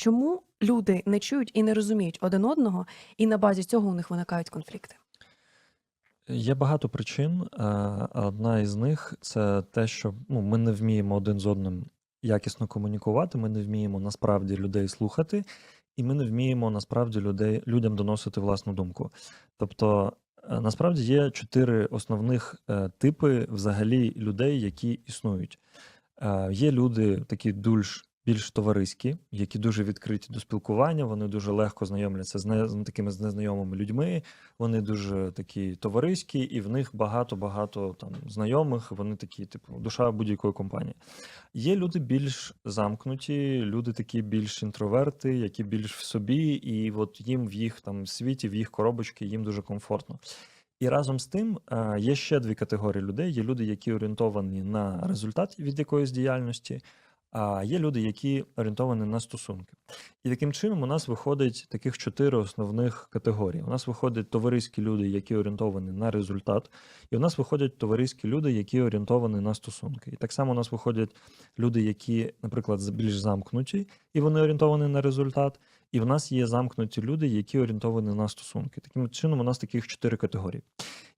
Чому люди не чують і не розуміють один одного, і на базі цього у них виникають конфлікти? Є багато причин. Е, Одна із них це те, що ну, ми не вміємо один з одним якісно комунікувати, ми не вміємо насправді людей слухати, і ми не вміємо насправді людей, людям доносити власну думку. Тобто, е, насправді є чотири основних е, типи взагалі людей, які існують. Є люди такі більш, більш товариські, які дуже відкриті до спілкування, вони дуже легко знайомляться з, не, такими з незнайомими людьми, вони дуже такі товариські, і в них багато-багато там знайомих. Вони такі, типу, душа будь-якої компанії. Є люди більш замкнуті, люди такі більш інтроверти, які більш в собі, і от їм в їх там світі, в їх коробочки, їм дуже комфортно. І разом з тим е, є ще дві категорії людей: є люди, які орієнтовані на результат від якоїсь діяльності, а є люди, які орієнтовані на стосунки. І таким чином у нас виходить таких чотири основних категорії. У нас виходять товариські люди, які орієнтовані на результат, і у нас виходять товариські люди, які орієнтовані на стосунки. І так само у нас виходять люди, які, наприклад, більш замкнуті, і вони орієнтовані на результат. І в нас є замкнуті люди, які орієнтовані на стосунки. Таким чином, у нас таких чотири категорії.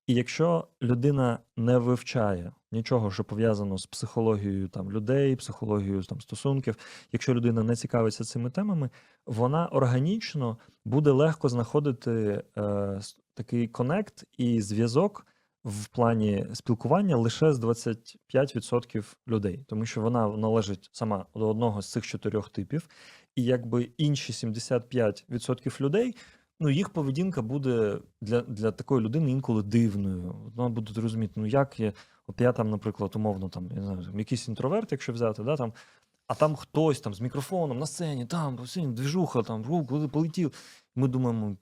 І якщо людина не вивчає нічого, що пов'язано з психологією там людей, психологією там стосунків, якщо людина не цікавиться цими темами, вона органічно буде легко знаходити е, такий конект і зв'язок в плані спілкування лише з 25% людей, тому що вона належить сама до одного з цих чотирьох типів, і якби інші 75% людей ну, їх поведінка буде для, для такої людини інколи дивною. Вона буде розуміти, ну як є, от я там, наприклад, умовно, там, я знаю, якийсь інтроверт, якщо взяти, да, там, а там хтось там з мікрофоном на сцені, там постійно движуха, там рук, коли полетів. Ми думаємо,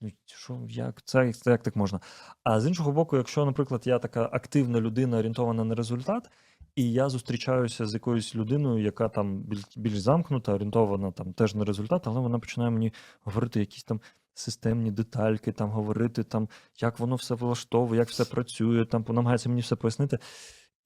ну, що, як, це, це як так можна. А з іншого боку, якщо, наприклад, я така активна людина, орієнтована на результат, і я зустрічаюся з якоюсь людиною, яка там більш, більш замкнута, орієнтована там теж на результат, але вона починає мені говорити якісь там системні детальки, там говорити, там, як воно все влаштовує, як все працює, там намагається мені все пояснити.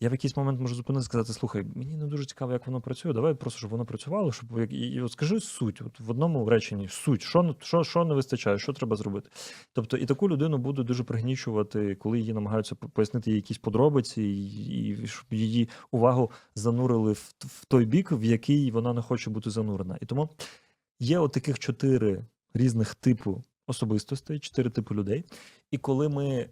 Я в якийсь момент можу зупинитися сказати: слухай, мені не дуже цікаво, як воно працює. Давай просто, щоб воно працювало, щоб і, і от скажи суть, от в одному реченні суть, що, що, що не вистачає, що треба зробити. Тобто, і таку людину буде дуже пригнічувати, коли її намагаються пояснити їй якісь подробиці, і, і щоб її увагу занурили в, в той бік, в який вона не хоче бути занурена. І тому є от таких чотири різних типу особистостей, чотири типи людей. І коли ми е,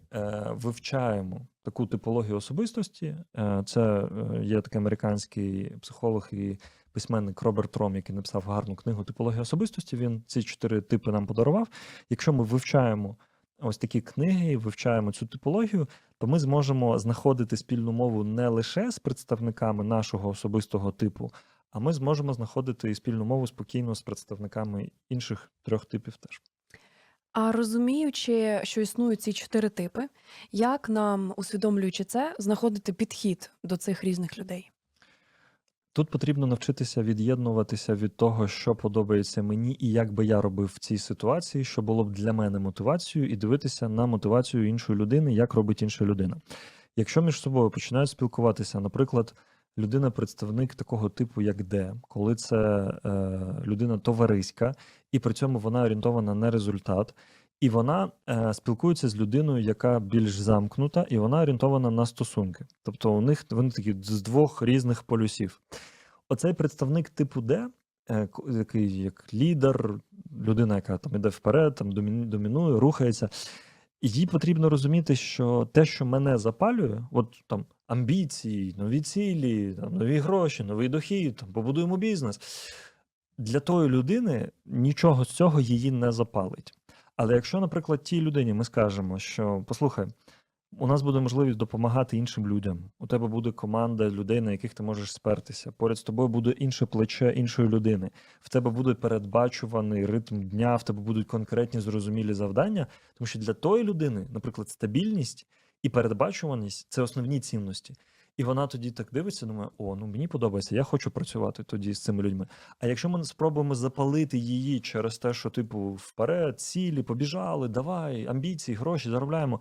вивчаємо таку типологію особистості, е, це е, є такий американський психолог і письменник Роберт Ром, який написав гарну книгу Типологія особистості. Він ці чотири типи нам подарував. Якщо ми вивчаємо ось такі книги, вивчаємо цю типологію, то ми зможемо знаходити спільну мову не лише з представниками нашого особистого типу, а ми зможемо знаходити і спільну мову спокійно з представниками інших трьох типів теж. А розуміючи, що існують ці чотири типи, як нам, усвідомлюючи це, знаходити підхід до цих різних людей? Тут потрібно навчитися від'єднуватися від того, що подобається мені, і як би я робив в цій ситуації, що було б для мене мотивацією, і дивитися на мотивацію іншої людини, як робить інша людина. Якщо між собою починають спілкуватися, наприклад, людина представник такого типу, як Д, коли це е, людина товариська, і при цьому вона орієнтована на результат, і вона е, спілкується з людиною, яка більш замкнута, і вона орієнтована на стосунки. Тобто у них вони такі з двох різних полюсів. Оцей представник типу Д, е, який як лідер, людина, яка там іде вперед, там домінує, рухається. Їй потрібно розуміти, що те, що мене запалює, от там амбіції, нові цілі, там, нові гроші, новий дохід, там, побудуємо бізнес. Для тої людини нічого з цього її не запалить. Але якщо, наприклад, тій людині ми скажемо, що послухай, у нас буде можливість допомагати іншим людям. У тебе буде команда людей, на яких ти можеш спертися. Поряд з тобою буде інше плече іншої людини. В тебе буде передбачуваний ритм дня, в тебе будуть конкретні зрозумілі завдання. Тому що для тої людини, наприклад, стабільність і передбачуваність це основні цінності. І вона тоді так дивиться, думає: о, ну мені подобається, я хочу працювати тоді з цими людьми. А якщо ми спробуємо запалити її через те, що, типу, вперед, цілі, побіжали, давай, амбіції, гроші, заробляємо.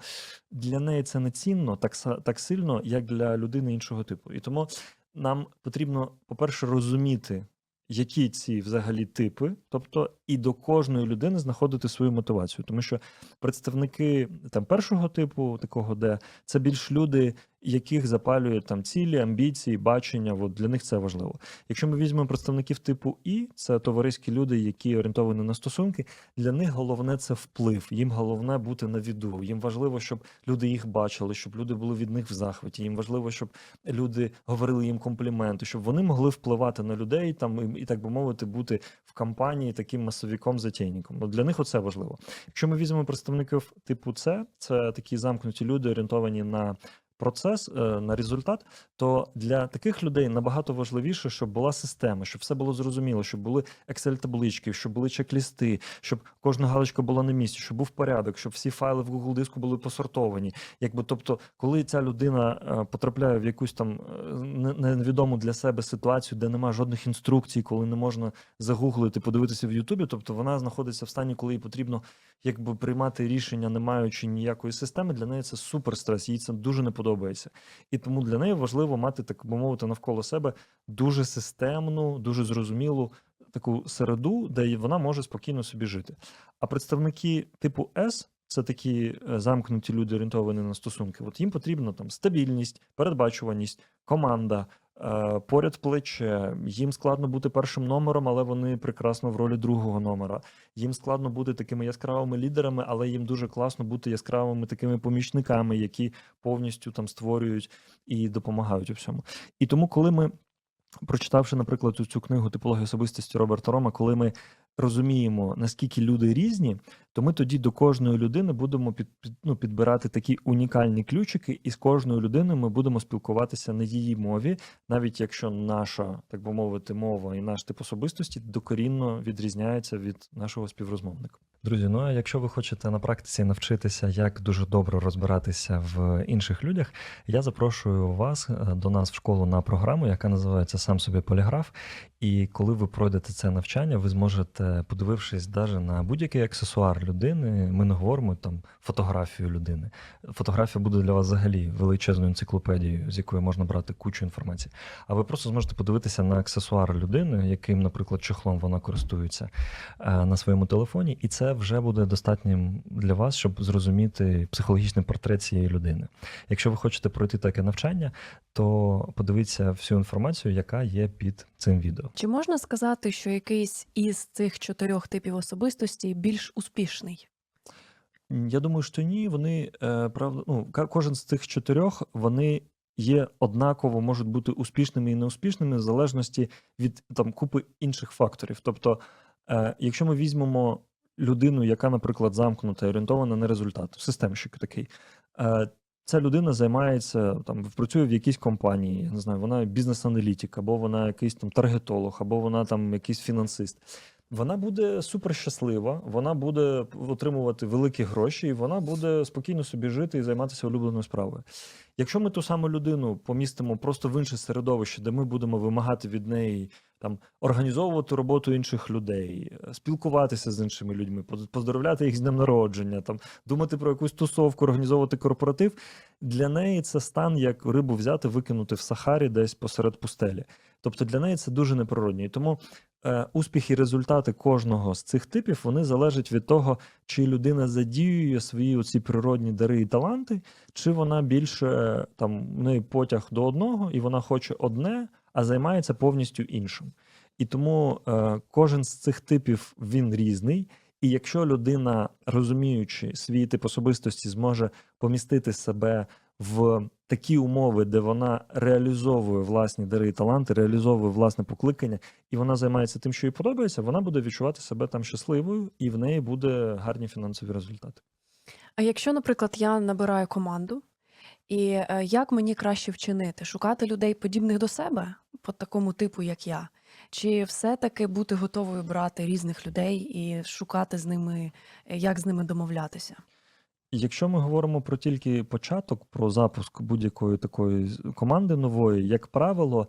Для неї це не цінно так, так сильно, як для людини іншого типу. І тому нам потрібно, по-перше, розуміти, які ці взагалі типи, тобто і до кожної людини знаходити свою мотивацію, тому що представники там першого типу, такого, де це більш люди, яких запалює там цілі, амбіції, бачення. От для них це важливо. Якщо ми візьмемо представників типу І, це товариські люди, які орієнтовані на стосунки. Для них головне це вплив. Їм головне бути на віду. Їм важливо, щоб люди їх бачили, щоб люди були від них в захваті. Їм важливо, щоб люди говорили їм компліменти, щоб вони могли впливати на людей там і, так би мовити, бути в компанії таким масовіком затейником. Для них оце важливо. Якщо ми візьмемо представників типу С, це такі замкнуті люди, орієнтовані на процес, е, на результат, то для таких людей набагато важливіше, щоб була система, щоб все було зрозуміло, щоб були Excel-таблички, щоб були чек-лісти, щоб кожна галочка була на місці, щоб був порядок, щоб всі файли в Google диску були посортовані. Якби тобто, коли ця людина е, потрапляє в якусь там е, невідому для себе ситуацію, де немає жодних інструкцій, коли не можна загуглити, подивитися в Ютубі, тобто вона знаходиться в стані, коли їй потрібно якби приймати рішення, не маючи ніякої системи, для неї це супер стрес, їй це дуже не подобається. І тому для неї важливо мати, так би мовити, навколо себе дуже системну, дуже зрозумілу таку середу, де вона може спокійно собі жити. А представники типу С. Це такі е, замкнуті люди, орієнтовані на стосунки. От їм потрібна там стабільність, передбачуваність, команда, поряд плече. Їм складно бути першим номером, але вони прекрасно в ролі другого номера. Їм складно бути такими яскравими лідерами, але їм дуже класно бути яскравими такими помічниками, які повністю там створюють і допомагають у всьому. І тому, коли ми, прочитавши, наприклад, цю- цю книгу типологія особистості Роберта Рома, коли ми розуміємо, наскільки люди різні, то ми тоді до кожної людини будемо під, під, ну, підбирати такі унікальні ключики, і з кожною людиною ми будемо спілкуватися на її мові, навіть якщо наша, так би мовити, мова і наш тип особистості докорінно відрізняється від нашого співрозмовника. Друзі, ну а якщо ви хочете на практиці навчитися, як дуже добре розбиратися в інших людях, я запрошую вас е, до нас в школу на програму, яка називається Сам собі поліграф. І коли ви пройдете це навчання, ви зможете, подивившись даже на будь-який аксесуар людини, ми не говоримо там фотографію людини. Фотографія буде для вас взагалі величезною енциклопедією, з якої можна брати кучу інформації. А ви просто зможете подивитися на аксесуар людини, яким, наприклад, чехлом вона користується е, на своєму телефоні, і це вже буде достатнім для вас, щоб зрозуміти психологічний портрет цієї людини. Якщо ви хочете пройти таке навчання, то подивіться всю інформацію, яка є під цим відео. Чи можна сказати, що якийсь із цих чотирьох типів особистості більш успішний? Я думаю, що ні. Вони е, правда, ну кожен з цих чотирьох вони є однаково, можуть бути успішними і неуспішними в залежності від там купи інших факторів. Тобто, е, якщо ми візьмемо людину, яка, наприклад, замкнута, і орієнтована на результат, системщик такий. Е, Ця людина займається там, працює в якійсь компанії, я не знаю, вона бізнес-аналітик, або вона якийсь там таргетолог, або вона там якийсь фінансист. Вона буде супер щаслива, вона буде отримувати великі гроші, і вона буде спокійно собі жити і займатися улюбленою справою. Якщо ми ту саму людину помістимо просто в інше середовище, де ми будемо вимагати від неї там організовувати роботу інших людей, е, спілкуватися з іншими людьми, поз- поздоровляти їх з днем народження, там думати про якусь тусовку, організовувати корпоратив, для неї це стан як рибу взяти, викинути в Сахарі десь посеред пустелі. Тобто для неї це дуже неприродньо. І тому е, успіх і результати кожного з цих типів вони залежать від того, чи людина задіює свої оці природні дари і таланти, чи вона більше е, там в неї потяг до одного, і вона хоче одне, а займається повністю іншим. І тому е, кожен з цих типів він різний. І якщо людина, розуміючи свій тип особистості, зможе помістити себе в такі умови, де вона реалізовує власні дари і таланти, реалізовує власне покликання, і вона займається тим, що їй подобається, вона буде відчувати себе там щасливою, і в неї буде гарні фінансові результати. А якщо, наприклад, я набираю команду, і е, як мені краще вчинити? Шукати людей подібних до себе, по такому типу, як я? Чи все-таки бути готовою брати різних людей і шукати з ними, е, як з ними домовлятися? Якщо ми говоримо про тільки початок, про запуск будь-якої такої команди нової, як правило,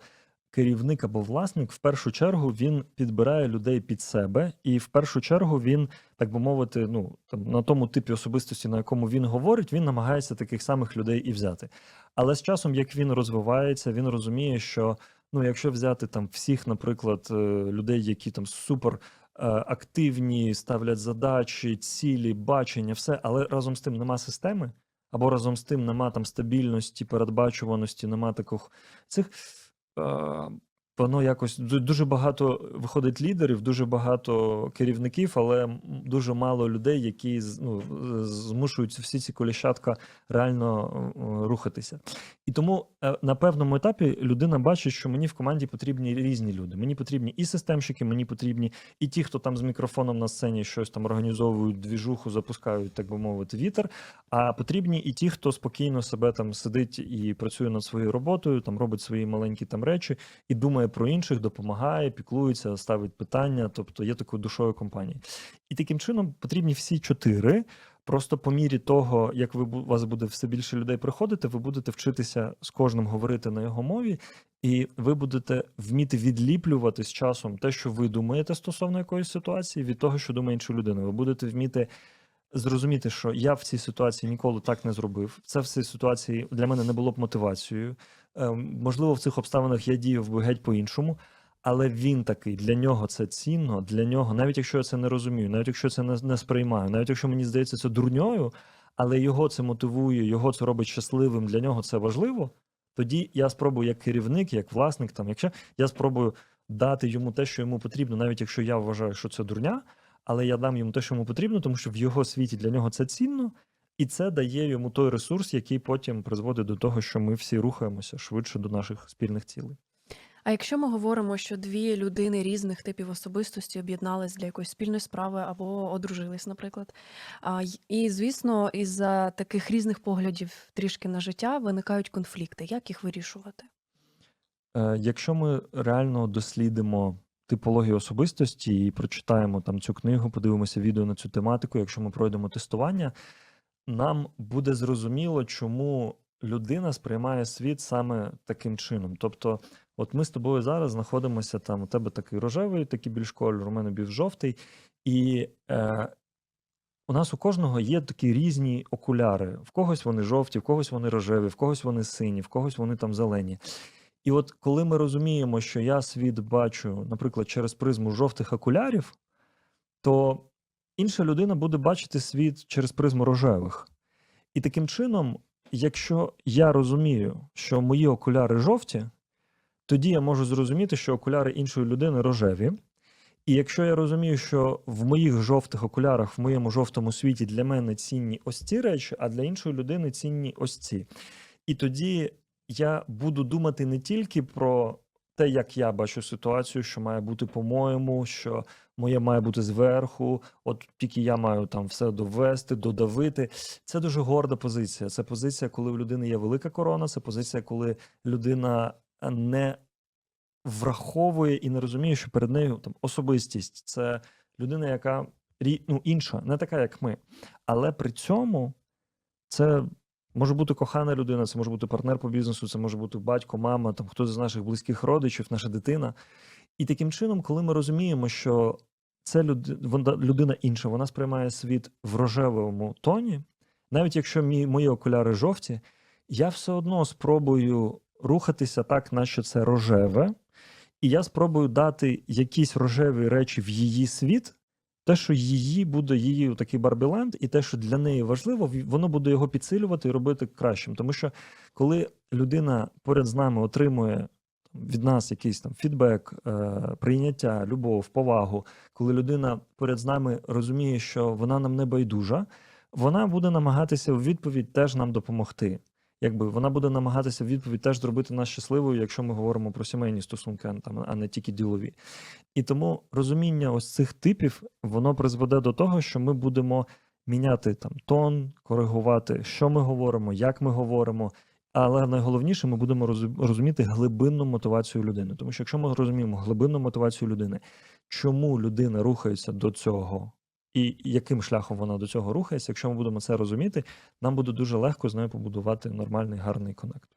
керівник або власник в першу чергу він підбирає людей під себе, і в першу чергу він, так би мовити, ну там на тому типі особистості, на якому він говорить, він намагається таких самих людей і взяти. Але з часом, як він розвивається, він розуміє, що Ну, якщо взяти там всіх, наприклад, е, людей, які там супер е, активні, ставлять задачі, цілі, бачення, все, але разом з тим нема системи, або разом з тим нема там стабільності, передбачуваності, нема таких цих. Е, Воно якось дуже багато виходить лідерів, дуже багато керівників, але дуже мало людей, які ну, змушують всі ці коліщатка реально е, рухатися. І тому е, на певному етапі людина бачить, що мені в команді потрібні різні люди. Мені потрібні і системщики, мені потрібні і ті, хто там з мікрофоном на сцені щось там організовують, двіжуху, запускають, так би мовити, вітер. А потрібні і ті, хто спокійно себе там сидить і працює над своєю роботою, там робить свої маленькі там речі і думає про інших, допомагає, піклується, ставить питання, тобто є такою душою компанії. І таким чином потрібні всі чотири. Просто по мірі того, як ви у вас буде все більше людей приходити, ви будете вчитися з кожним говорити на його мові, і ви будете вміти відліплювати з часом те, що ви думаєте стосовно якоїсь ситуації, від того, що думає інша людина. Ви будете вміти зрозуміти, що я в цій ситуації ніколи так не зробив. Це в цій ситуації для мене не було б мотивацією. Ем, можливо, в цих обставинах я діяв би геть по-іншому. Але він такий, для нього це цінно, для нього, навіть якщо я це не розумію, навіть якщо це не, не сприймаю, навіть якщо мені здається це дурньою, але його це мотивує, його це робить щасливим, для нього це важливо. Тоді я спробую як керівник, як власник, там, якщо я спробую дати йому те, що йому потрібно, навіть якщо я вважаю, що це дурня, але я дам йому те, що йому потрібно, тому що в його світі для нього це цінно, і це дає йому той ресурс, який потім призводить до того, що ми всі рухаємося швидше до наших спільних цілей. А якщо ми говоримо, що дві людини різних типів особистості об'єднались для якоїсь спільної справи або одружились, наприклад, і звісно, із-за таких різних поглядів трішки на життя виникають конфлікти. Як їх вирішувати? Е, Якщо ми реально дослідимо типологію особистості і прочитаємо там цю книгу, подивимося відео на цю тематику, якщо ми пройдемо тестування, нам буде зрозуміло, чому людина сприймає світ саме таким чином. Тобто, от ми з тобою зараз знаходимося там, у тебе такий рожевий, такий більш кольор, у мене більш жовтий, і е, у нас у кожного є такі різні окуляри. В когось вони жовті, в когось вони рожеві, в когось вони сині, в когось вони там зелені. І от коли ми розуміємо, що я світ бачу, наприклад, через призму жовтих окулярів, то інша людина буде бачити світ через призму рожевих. І таким чином, якщо я розумію, що мої окуляри жовті, тоді я можу зрозуміти, що окуляри іншої людини рожеві. І якщо я розумію, що в моїх жовтих окулярах, в моєму жовтому світі для мене цінні ось ці речі, а для іншої людини цінні ось ці. І тоді я буду думати не тільки про те, як я бачу ситуацію, що має бути по-моєму, що моє має бути зверху, от тільки я маю там все довести, додавити. Це дуже горда позиція. Це позиція, коли в людини є велика корона, це позиція, коли людина не враховує і не розуміє, що перед нею там особистість це людина, яка ну, інша, не така, як ми. Але при цьому це може бути кохана людина, це може бути партнер по бізнесу, це може бути батько, мама, там хтось з наших близьких родичів, наша дитина. І таким чином, коли ми розуміємо, що це людина інша, вона сприймає світ в рожевому тоні, навіть якщо мій, мої окуляри жовті, я все одно спробую рухатися так, наче це рожеве, і я спробую дати якісь рожеві речі в її світ, те, що її буде її такий барбіленд, і те, що для неї важливо, воно буде його підсилювати і робити кращим. Тому що коли людина поряд з нами отримує від нас якийсь там фідбек, е, прийняття, любов, повагу, коли людина поряд з нами розуміє, що вона нам не байдужа, вона буде намагатися в відповідь теж нам допомогти. Якби вона буде намагатися відповідь теж зробити нас щасливою, якщо ми говоримо про сімейні стосунки, а не тільки ділові. І тому розуміння ось цих типів воно призведе до того, що ми будемо міняти там тон, коригувати, що ми говоримо, як ми говоримо. Але найголовніше, ми будемо розу- розуміти глибинну мотивацію людини. Тому що якщо ми розуміємо глибинну мотивацію людини, чому людина рухається до цього, і яким шляхом вона до цього рухається, якщо ми будемо це розуміти, нам буде дуже легко з нею побудувати нормальний гарний конект.